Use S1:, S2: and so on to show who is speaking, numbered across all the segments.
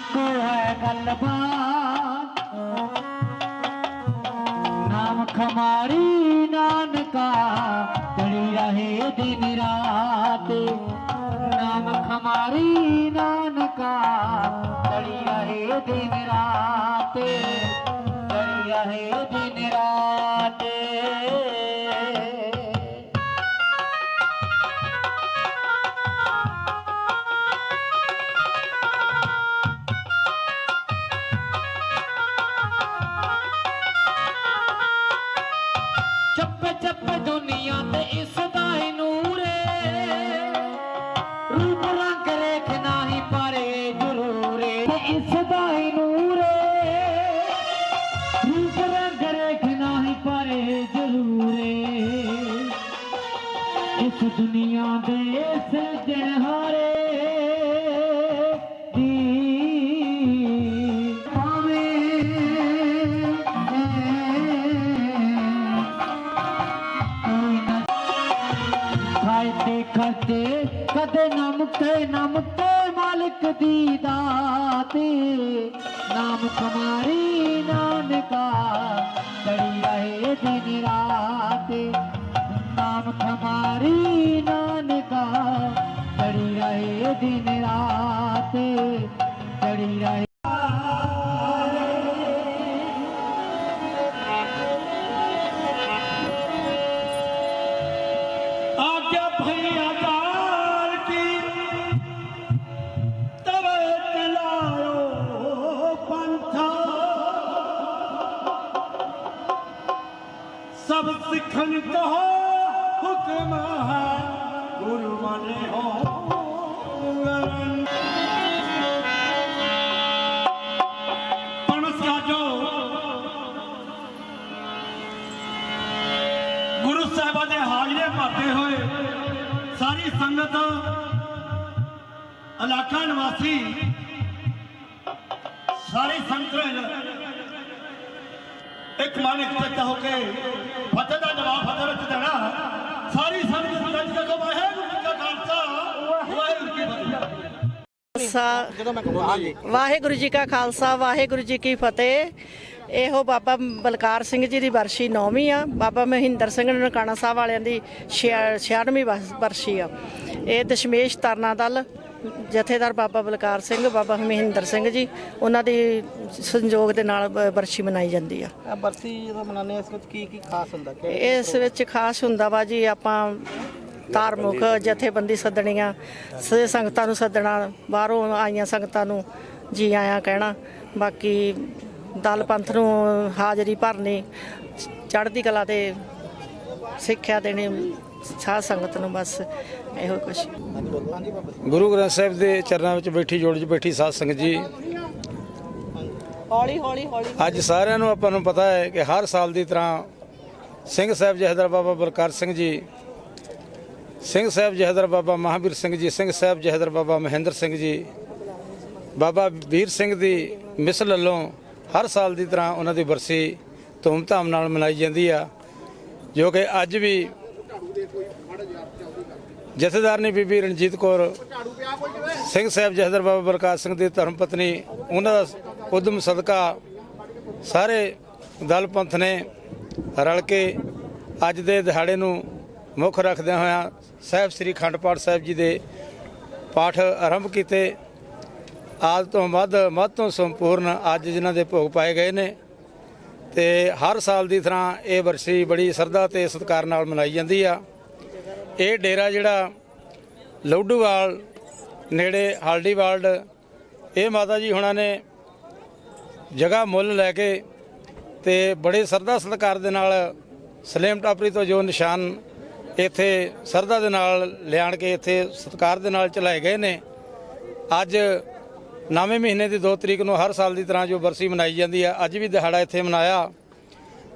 S1: पोळ्या गल्बा नाम खमारी नानका तळी आहे दिन रात. नाम खमारी नानका तळी आहे दिन रात. तळी आहे दिन रात. ਦੁਨੀਆ ਤੇ ਇਸ ਦਾ ਹੀ ਨੂਰ ਏ। ਰੂਪ ਰੰਗ ਰੇਖ ਨਹੀਂ ਪਰੇ ਜ਼ਰੂਰੇ ਤੇ ਇਸ ਦਾ ਹੀ ਨੂਰ ਏ। ਰੂਪ ਰੰਗ ਰੇਖ ਨਹੀਂ ਪਰੇ ਜ਼ਰੂਰੇ ਇਸ ਦੁਨੀਆ ਦੇ ਸਿਰਜਣਹਾਰੇ ਦੀ कॾहिं मालिक नाम ख़मारी नानका डड़ी रहे
S2: रात। नाम ख़मारी नानका डड़ी रहे द राती। रहे ਸਭ ਸਿੱਖਣ ਕਹੋ, ਹੁਕਮ ਹੈ, ਗੁਰੂ ਮਨੇ ਹੋ ਲਰਨ ਗੁਰੂ ਸਾਹਿਬਾਂ ਦੇ ਹਾਜ਼ਰੇ ਭਾਤੇ ਹੋਏ, ਸਾਰੀ ਸੰਗਤ ਇਲਾਕਾ ਨਿਵਾਸੀ, ਸਾਰੀ ਸੰਗਤ ਇੱਕ ਮਨ ਇੱਕ ਚੱਕਾ ਹੋ ਕੇ ਫਤਿਹ ਦਾ ਜਵਾਬ ਫਤਿਹ ਵਿੱਚ ਦੇਣਾ। ਸਾਰੀ ਸੰਗਤ ਸੱਚ ਕਹੋ, ਵਾਹਿਗੁਰੂ ਜੀ ਕਾ ਖਾਲਸਾ, ਵਾਹਿਗੁਰੂ ਜੀ ਕੀ ਫਤਿਹ।
S3: ਖਾਲਸਾ, ਵਾਹਿਗੁਰੂ ਜੀ ਕਾ ਖਾਲਸਾ, ਵਾਹਿਗੁਰੂ ਜੀ ਕੀ ਫਤਿਹ। ਇਹੋ ਬਾਬਾ ਬਲਕਾਰ ਸਿੰਘ ਜੀ ਦੀ ਵਰਸ਼ੀ ਨੌਵੀਂ ਆ। ਬਾਬਾ ਮਹਿੰਦਰ ਸਿੰਘ ਨਨਕਾਣਾ ਸਾਹਿਬ ਵਾਲਿਆਂ ਦੀ 96ਵੀਂ ਵਰਸ਼ੀ ਆ। ਇਹ ਦਸ਼ਮੇਸ਼ ਤਰਨਾ ਦਲ ਜਥੇਦਾਰ ਬਾਬਾ ਬਲਕਾਰ ਸਿੰਘ ਬਾਬਾ ਮਹਿੰਦਰ ਸਿੰਘ ਜੀ ਉਹਨਾਂ ਦੀ ਸੰਯੋਗ ਦੇ ਨਾਲ ਬ- ਵਰਸ਼ੀ ਮਨਾਈ ਜਾਂਦੀ ਆ।
S4: ਆ ਬਰਸੀ ਜਦੋਂ ਮਨਾਉਂਦੇ ਆ ਇਸ ਵਿੱਚ ਕੀ ਕੀ ਖਾਸ ਹੁੰਦਾ? ਕਿ
S3: ਇਸ ਵਿੱਚ ਖਾਸ ਹੁੰਦਾ ਵਾ ਜੀ ਆਪਾਂ ਧਾਰਮਿਕ ਜਥੇਬੰਦੀ ਸੱਦਣੀਆਂ ਸ- ਸੰਗਤਾਂ ਨੂੰ ਸੱਦਣਾ ਬਾਹਰੋਂ ਆਈਆਂ ਸੰਗਤਾਂ ਨੂੰ ਜੀ ਆਇਆਂ ਕਹਿਣਾ ਬਾਕੀ ਦਲ ਪੰਥ ਨੂੰ ਹਾਜ਼ਰੀ ਭਰਨੀ ਚੜ੍ਹਦੀ ਕਲਾ ਤੇ ਸਿੱਖਿਆ ਦੇਣੀ ਸਾਧ ਸੰਗਤ ਨੂੰ ਬਸ ਇਹੋ ਕੁਛ।
S5: ਗੁਰੂ ਗ੍ਰੰਥ ਸਾਹਿਬ ਦੇ ਚਰਨਾਂ ਵਿੱਚ ਬੈਠੀ ਜੋੜ 'ਚ ਬੈਠੀ ਸਾਧ ਸੰਗਤ ਜੀ।
S4: ਹੌਲੀ ਹੌਲੀ ਹੌਲੀ।
S5: ਅੱਜ ਸਾਰਿਆਂ ਨੂੰ ਆਪਾਂ ਨੂੰ ਪਤਾ ਹੈ ਕਿ ਹਰ ਸਾਲ ਦੀ ਤਰ੍ਹਾਂ ਸਿੰਘ ਸਾਹਿਬ ਜਹਦਰ ਬਾਬਾ ਬਲਕਾਰ ਸਿੰਘ ਜੀ ਸਿੰਘ ਸਾਹਿਬ ਜਹਦਰ ਬਾਬਾ ਮਹਾਵੀਰ ਸਿੰਘ ਜੀ ਸਿੰਘ ਸਾਹਿਬ ਜਹਦਰ ਬਾਬਾ ਮਹਿੰਦਰ ਸਿੰਘ ਜੀ ਬਾਬਾ ਵੀਰ ਸਿੰਘ ਦੀ ਮਿਸਲ ਵੱਲੋਂ ਹਰ ਸਾਲ ਦੀ ਤਰ੍ਹਾਂ ਉਹਨਾਂ ਦੀ ਬਰਸੀ ਧੂਮਧਾਮ ਨਾਲ ਮਨਾਈ ਜਾਂਦੀ ਆ। ਜੋ ਕਿ ਅੱਜ ਵੀ ਜਥੇਦਾਰਨੀ ਬੀਬੀ ਰਣਜੀਤ ਕੌਰ ਸਿੰਘ ਸਾਹਿਬ ਜਥੇਦਾਰ ਬਾਬਾ ਬਲਕਾਰ ਸਿੰਘ ਦੀ ਧਰਮ ਪਤਨੀ, ਉਹਨਾਂ ਦਾ ਉਦਮ ਸਦਕਾ ਸਾਰੇ ਦਲ ਪੰਥ ਨੇ ਰਲ ਕੇ ਅੱਜ ਦੇ ਦਿਹਾੜੇ ਨੂੰ ਮੁੱਖ ਰੱਖਦਿਆਂ ਹੋਇਆਂ ਸਾਹਿਬ ਸ੍ਰੀ ਅਖੰਡ ਪਾਠ ਸਾਹਿਬ ਜੀ ਦੇ ਪਾਠ ਆਰੰਭ ਕੀਤੇ। ਆਦ ਤੋਂ ਵੱਧ, ਮੱਧ ਤੋਂ ਸੰਪੂਰਨ ਅੱਜ ਜਿਨ੍ਹਾਂ ਦੇ ਭੋਗ ਪਾਏ ਗਏ ਨੇ। ਤੇ ਹਰ ਸਾਲ ਦੀ ਤਰ੍ਹਾਂ ਇਹ ਵਰਸੀ ਬੜੀ ਸਰਦਾ ਤੇ ਸਤਿਕਾਰ ਨਾਲ ਮਨਾਈ ਜਾਂਦੀ ਆ। ਇਹ ਡੇਰਾ ਜਿਹੜਾ ਲੌਡੂਵਾਲ ਨੇੜੇ ਹਾਲਡੀਵਾਲਡ, ਇਹ ਮਾਤਾ ਜੀ ਹੁਣਾਂ ਨੇ ਜਗ੍ਹਾ ਮੁੱਲ ਲੈ ਕੇ ਤੇ ਬੜੇ ਸਰਦਾ ਸਤਿਕਾਰ ਦੇ ਨਾਲ ਸਲੇਮ ਟਾਪਰੀ ਤੋਂ ਜੋ ਨਿਸ਼ਾਨ ਇੱਥੇ ਸਰਦਾ ਦੇ ਨਾਲ ਲਿਆਣ ਕੇ ਇੱਥੇ ਸਤਿਕਾਰ ਦੇ ਨਾਲ ਚਲਾਏ ਗਏ ਨੇ। ਅੱਜ ਨਵੇਂ ਮਹੀਨੇ ਦੀ 2 ਤਰੀਕ ਨੂੰ ਹਰ ਸਾਲ ਦੀ ਤਰ੍ਹਾਂ ਜੋ ਬਰਸੀ ਮਨਾਈ ਜਾਂਦੀ ਆ ਅੱਜ ਵੀ ਦਿਹਾੜਾ ਇੱਥੇ ਮਨਾਇਆ।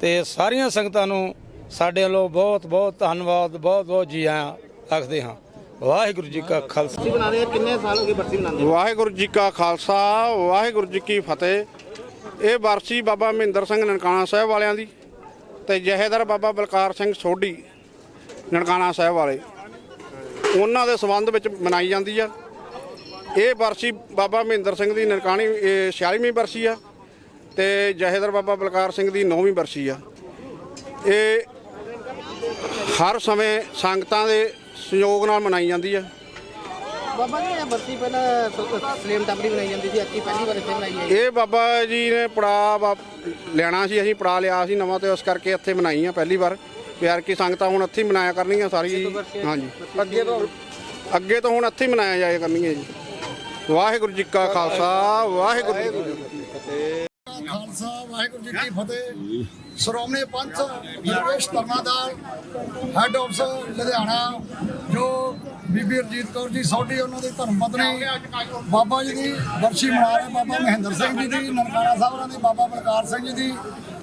S5: ਤੇ ਸਾਰੀਆਂ ਸੰਗਤਾਂ ਨੂੰ ਸਾਡੇ ਵੱਲੋਂ ਬਹੁਤ ਬਹੁਤ ਧੰਨਵਾਦ ਬਹੁਤ ਬਹੁਤ ਜੀ ਆਇਆਂ ਆਖਦੇ ਹਾਂ। ਵਾਹਿਗੁਰੂ ਜੀ ਕਾ ਖਾਲਸਾ।
S4: ਬਰਸੀ ਬਣਾ ਰਹੇ ਕਿੰਨੇ ਸਾਲ ਹੋ ਗਏ ਬਰਸੀ ਬਣਾਉਂਦੇ
S6: ਵਾਹਿਗੁਰੂ ਜੀ ਕਾ ਖਾਲਸਾ ਵਾਹਿਗੁਰੂ ਜੀ ਕੀ ਫਤਿਹ। ਇਹ ਵਰਸੀ ਬਾਬਾ ਮਹਿੰਦਰ ਸਿੰਘ ਨਨਕਾਣਾ ਸਾਹਿਬ ਵਾਲਿਆਂ ਦੀ ਤੇ ਜਹੇਦਾਰ ਬਾਬਾ ਬਲਕਾਰ ਸਿੰਘ ਸੋਢੀ ਨਨਕਾਣਾ ਸਾਹਿਬ ਵਾਲੇ। ਉਹਨਾਂ ਦੇ ਸਬੰਧ ਵਿੱਚ ਮਨਾਈ ਜਾਂਦੀ ਆ। ਇਹ ਵਰਸੀ ਬਾਬਾ ਮਹਿੰਦਰ ਸਿੰਘ ਦੀ ਨਨਕਾਣੀ ਇਹ 46ਵੀਂ ਵਰਸੀ ਆ ਤੇ ਜਹੇਦਾਰ ਬਾਬਾ ਬਲਕਾਰ ਸਿੰਘ ਦੀ 9ਵੀਂ ਵਰਸੀ ਆ। ਇਹ ਹਰ ਸਮੇਂ ਸੰਗਤਾਂ ਦੇ ਸਹਿਯੋਗ ਨਾਲ ਮਨਾਈ ਜਾਂਦੀ ਹੈ
S4: ਬਾਬਾ ਜੀ ਇਹ ਬਰਸੀ ਪਹਿਲਾਂ ਸਲੇਮ ਟੱਬਰੀ ਬਣਾਈ ਜਾਂਦੀ ਸੀ ਅੱਕੀ ਪਹਿਲੀ ਵਾਰ ਇੱਥੇ ਬਣਾਈ ਹੈ
S6: ਇਹ ਬਾਬਾ ਜੀ ਨੇ ਪੜਾ ਲੈਣਾ ਸੀ ਅਸੀਂ ਪੜਾ ਲਿਆ ਸੀ ਨਵਾਂ ਤੇ ਉਸ ਕਰਕੇ ਇੱਥੇ ਮਨਾਈ ਆ ਪਹਿਲੀ ਵਾਰ। ਪਿਆਰ ਕੀ ਸੰਗਤਾਂ ਹੁਣ ਇੱਥੇ ਹੀ ਮਨਾਇਆ ਕਰਨਗੀਆਂ ਸਾਰੀ ਹਾਂਜੀ। ਅੱਗੇ ਤੋਂ ਅੱਗੇ ਤੋਂ ਹੁਣ ਇੱਥੇ ਹੀ ਮਨਾਇਆ ਜਾਇਆ ਕਰਨਗੀਆਂ ਜੀ। ਵਾਹਿਗੁਰੂ ਜੀ ਕਾ ਖਾਲਸਾ, ਵਾਹਿਗੁਰੂ ਜੀ ਕੀ ਫਤਿਹ।
S7: ਖਾਲਸਾ, ਵਾਹਿਗੁਰੂ ਜੀ ਕੀ ਫਤਿਹ। ਸ਼੍ਰੋਮਣੀ ਪੰਥ ਦਰਵੇਸ਼ ਧਰਮਾਦਾਰ ਹੈੱਡ ਆਫਿਸ ਲੁਧਿਆਣਾ, ਜੋ ਬੀਬੀ ਰਜੀਤ ਕੌਰ ਜੀ ਸੌਡੀ ਉਹਨਾਂ ਦੀ ਧਰਮ ਪਤਨੀ, ਬਾਬਾ ਜੀ ਦੀ ਬਰਸ਼ੀ ਮਨਾ ਰਹੇ ਬਾਬਾ ਮਹਿੰਦਰ ਸਿੰਘ ਜੀ ਦੀ, ਨਨਕਾਣਾ ਸਾਹਿਬ ਉਹਨਾਂ ਦੇ, ਬਾਬਾ ਬਲਕਾਰ ਸਿੰਘ ਜੀ ਦੀ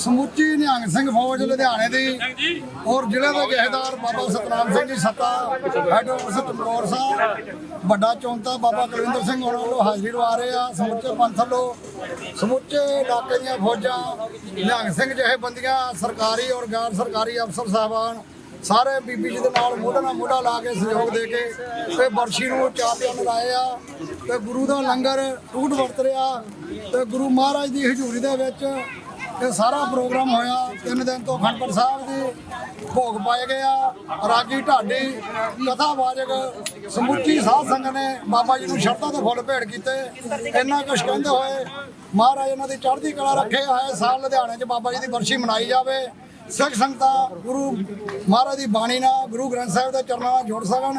S7: ਸਮੁੱਚੀ ਨਿਹੰਗ ਸਿੰਘ ਫੌਜ ਲੁਧਿਆਣੇ ਦੀ ਔਰ ਜ਼ਿਲ੍ਹੇ ਦੇ ਜਹੇਦਾਰ ਬਾਬਾ ਸਤਨਾਮ ਸਿੰਘ ਜੀ ਸੱਤਾ ਹੈੱਡ ਆਫਿਸ ਟਮਕੌਰ ਸਾਹਿਬ ਵੱਡਾ ਚੌਂਤਾ ਬਾਬਾ ਕੁਲਵਿੰਦਰ ਸਿੰਘ ਉਹਨਾਂ ਵੱਲੋਂ ਹਾਜ਼ਰੀ ਲਵਾ ਰਹੇ ਆ ਸਮੁੱਚੇ ਪੰਥ ਵੱਲੋਂ ਸਮੁੱਚੇ ਇਲਾਕੇ ਦੀਆਂ ਫੌਜਾਂ ਨਿਹੰਗ ਸਿੰਘ ਜਿਹੇ ਬੰਦੀਆਂ ਸਰਕਾਰੀ ਔਰ ਗੈਰ ਸਰਕਾਰੀ ਅਫਸਰ ਸਾਹਿਬਾਨ ਸਾਰੇ ਬੀਬੀ ਜੀ ਦੇ ਨਾਲ ਮੋਢਾ ਨਾਲ ਮੋਢਾ ਲਾ ਕੇ ਸਹਿਯੋਗ ਦੇ ਕੇ ਤੇ ਬਰਸ਼ੀ ਨੂੰ ਦਿਨ ਲਾਏ ਆ ਤੇ ਗੁਰੂ ਦਾ ਲੰਗਰ ਟੂਟ ਵਰਤ ਰਿਹਾ ਤੇ ਗੁਰੂ ਮਹਾਰਾਜ ਦੀ ਹਜ਼ੂਰੀ ਦੇ ਵਿੱਚ ਇਹ ਸਾਰਾ ਪ੍ਰੋਗਰਾਮ ਹੋਇਆ। ਤਿੰਨ ਦਿਨ ਤੋਂ ਖੰਡਪੁਰ ਸਾਹਿਬ ਦੀ ਭੋਗ ਪਾਏ ਗਏ ਆ। ਰਾਗੀ ਢਾਡੀ, ਕਥਾ ਵਾਜਕ ਸਮੁੱਚੀ ਸਾਧ ਸੰਗਤ ਨੇ ਬਾਬਾ ਜੀ ਨੂੰ ਸ਼ਰਧਾ ਦੇ ਫੁੱਲ ਭੇਟ ਕੀਤੇ। ਇੰਨਾ ਕੁਛ ਕਹਿੰਦੇ ਹੋਏ, ਮਹਾਰਾਜ ਇਹਨਾਂ ਦੀ ਚੜ੍ਹਦੀ ਕਲਾ ਰੱਖੇ ਆਏ ਸਾਲ ਲੁਧਿਆਣੇ 'ਚ ਬਾਬਾ ਜੀ ਦੀ ਬਰਸ਼ੀ ਮਨਾਈ ਜਾਵੇ। ਸਿੱਖ ਸੰਗਤਾਂ, ਗੁਰੂ ਮਹਾਰਾਜ ਦੀ ਬਾਣੀ ਨਾਲ, ਗੁਰੂ ਗ੍ਰੰਥ ਸਾਹਿਬ ਦੇ ਚਰਨਾਂ ਨਾਲ ਜੁੜ ਸਕਣ।